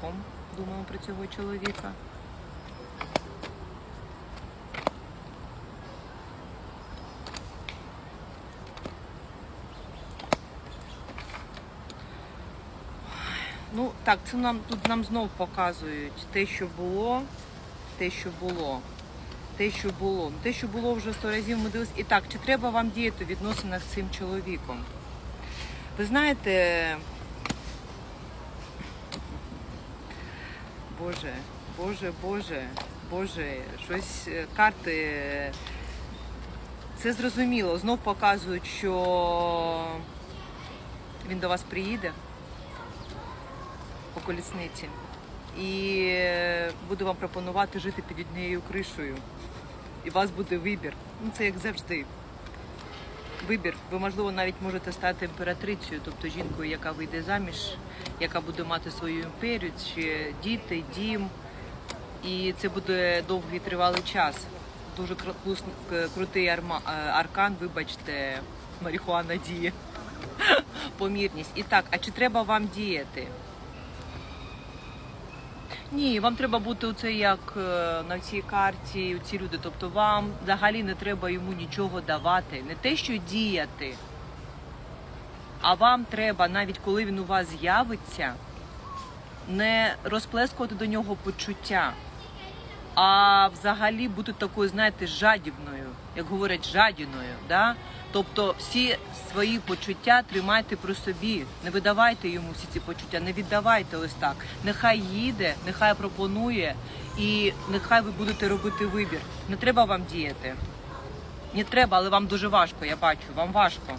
чоловіком. Думаємо про цього чоловіка. Ну, так, це нам тут нам знов показують те, що було, те, що було, те, що було. Ну, Те, що було вже сто разів ми дивилися. І так, чи треба вам діяти в відносинах з цим чоловіком? Ви знаєте, Боже, Боже, Боже, Боже, щось е, карти. Це зрозуміло. Знов показують, що він до вас приїде по колісниці і е, буде вам пропонувати жити під однією кришею. І у вас буде вибір. Ну, це як завжди. Вибір. Ви, можливо, навіть можете стати імператрицею, тобто жінкою, яка вийде заміж, яка буде мати свою імперію, чи діти, дім. І це буде довгий тривалий час. Дуже крутий арма- е, аркан, вибачте, марихуана діє. Помірність. І так, а чи треба вам діяти? Ні, вам треба бути оце як е, на цій карті, ці люди. Тобто вам взагалі не треба йому нічого давати, не те, що діяти. А вам треба, навіть коли він у вас з'явиться, не розплескувати до нього почуття, а взагалі бути такою, знаєте, жадібною, як говорять, жадіною. Да? Тобто всі свої почуття тримайте при собі, не видавайте йому всі ці почуття, не віддавайте ось так. Нехай їде, нехай пропонує, і нехай ви будете робити вибір. Не треба вам діяти. Не треба, але вам дуже важко, я бачу, вам важко.